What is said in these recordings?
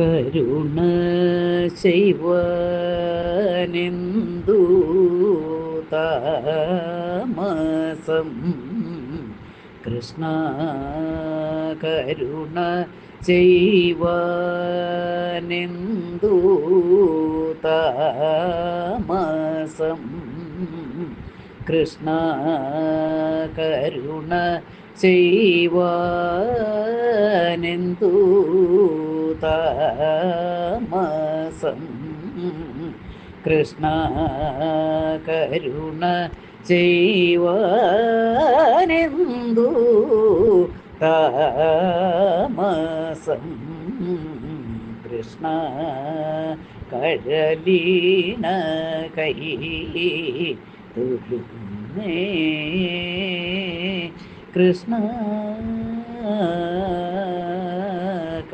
കരുണ ചെയ്വനെന്തു താമസം? കൃഷ്ണ കരുണ ചെയ്വനെന്തു താമസം? കൃഷ്ണ കരുണ ചെയ്വനെന്തു താമസം കൃഷ്ണ കരുണ ചെയ്വനെന്തു താമസം? കൃഷ്ണ കഴലീന കൈ തുരുന്നേ കൃഷ്ണ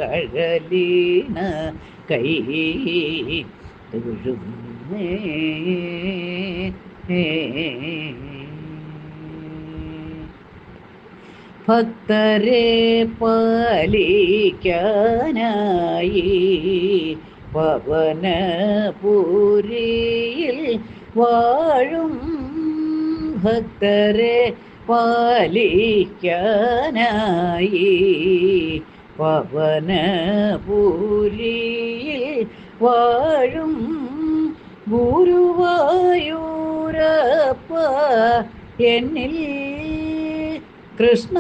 കഴലീന കൈ തൊഴുന്നേ ഭക്തരെ പാലിക്കാനായി പവനപുരിയിൽ വാഴും ഭക്തരെ പാലിക്കാനായി പവനപുരിയിൽ വാഴും ഗുരുവായൂരപ്പ എന്നിൽ കൃഷ്ണ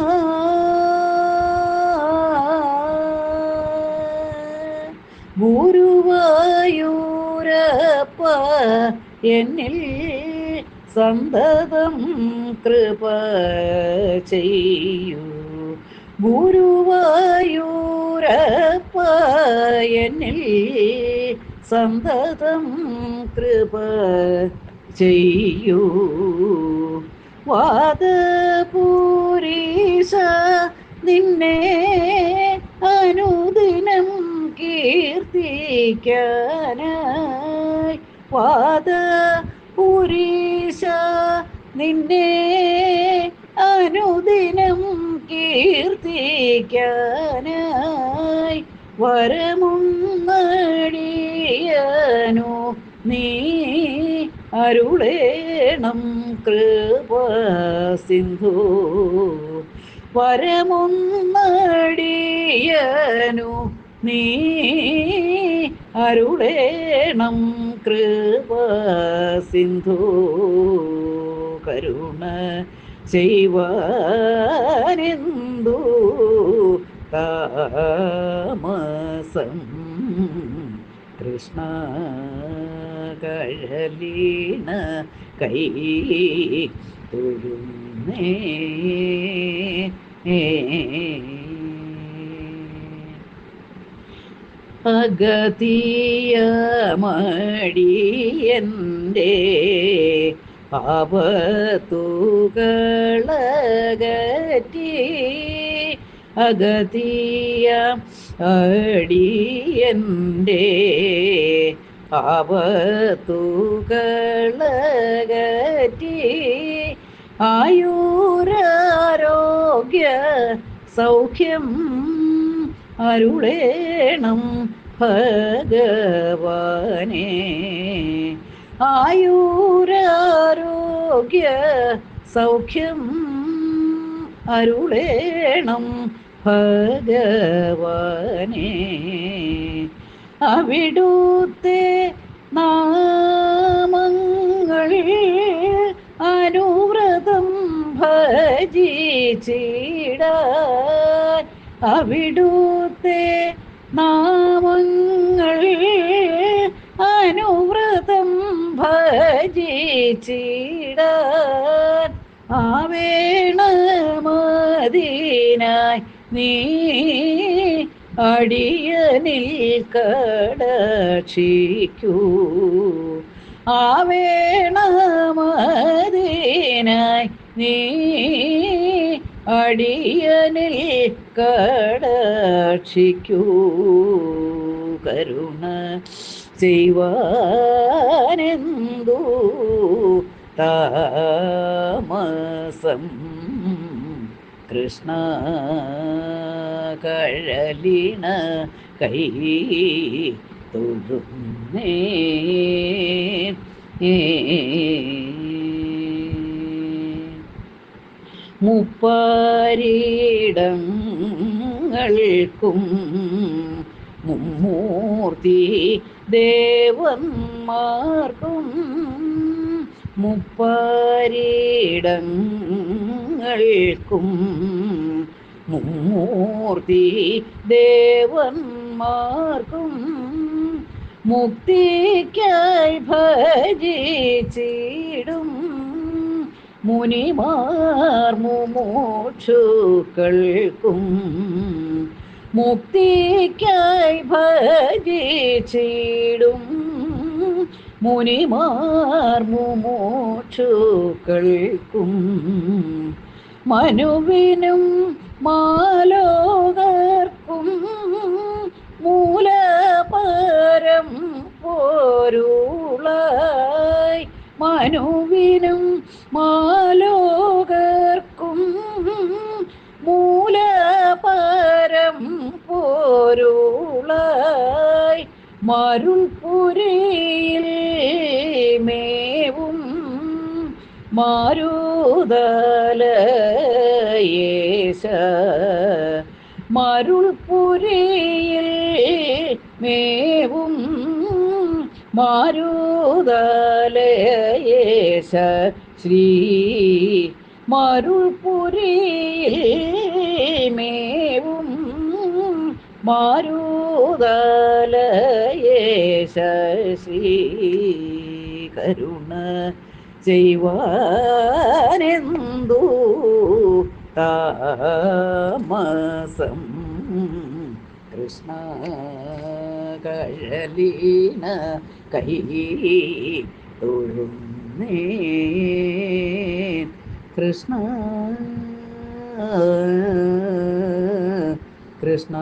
ഗുരുവായൂരപ്പ എന്നിൽ സന്തതം കൃപ ചെയ്യൂ ഗുരുവായൂരപ്പ എന്നിൽ സന്തതം കൃപ ചെയ്യൂ. വാദപൂരീശ നിന്നെ അനുദിനം കീർത്തിക്കാനായി. വാദ പുരീശ നിന്നെ അനുദിനം കീർത്തിക്കാനായി വരമുന്നടിയനു നീ അരുളേണം കൃപ സിന്ധു വരമുന്നടിയനു നീ അരുളേണം കൃപ സിന്ധു കരുണ ചെയ്വാനെന്തു താമസം കൃഷ്ണ കഴലീണ കൈ തൊഴുന്നേ. അഗതിയമടിയന്റെ പാപത്തുകളകറ്റി അഗതിയ അടിയന്റെ പാപത്തുകളകറ്റി ആയൂരാരോഗ്യ സൗഖ്യം അരുളേണം ഭഗവാനെ. ആയുരാരോഗ്യ സൗഖ്യം അരുളേണം ഭഗവാനെ. അവിടുത്തെ നാമങ്ങളിൽ അനുവ്രതം ഭജിച്ചിട അവിടുത്തെ നാമങ്ങൾ ഭജിച്ചിടാൻ ആവേണമതിനായി നീ അടിയനിൽ കടക്ഷിക്കൂ ആവേണമതിനായി നീ അടിയനിൽ കടക്ഷിക്കൂ കരുണ ചെയ്വാനെന്തു താമസം? കൃഷ്ണ കഴലിണ കൈ തൊഴുന്നേ. മുപ്പാരിടങ്ങൾക്കും മുമ്മൂർത്തി ദേവന്മാർക്കും മുപ്പാരിടങ്ങൾക്കും മുമ്മൂർത്തി ദേവന്മാർക്കും മുക്തിക്കായി ഭജിച്ചിടും മുനിമാർ മുമോക്ഷുക്കൾക്കും മുക്തിക്കായി ഭജിച്ചിടും. മുനിമാർ മുമോക്ഷുക്കൾക്കും മനുവിനും മാലോകർക്കും മൂലപരം പോരുളായി. മനുവിനും മരുൾപുരയിൽ മേവും മാരുതലയേശ. മരുൾപുരയിൽ മേവും മാരുതലയേശ. ശ്രീ മരുൾപുരയിൽ മേവും മാരുതലയേശ ശ്രീ കരുണ ചെയ്യുവാനെന്തു താമസം? കൃഷ്ണ കഴലീന കൈ തൊഴുന്നേ കൃഷ്ണ കൃഷ്ണ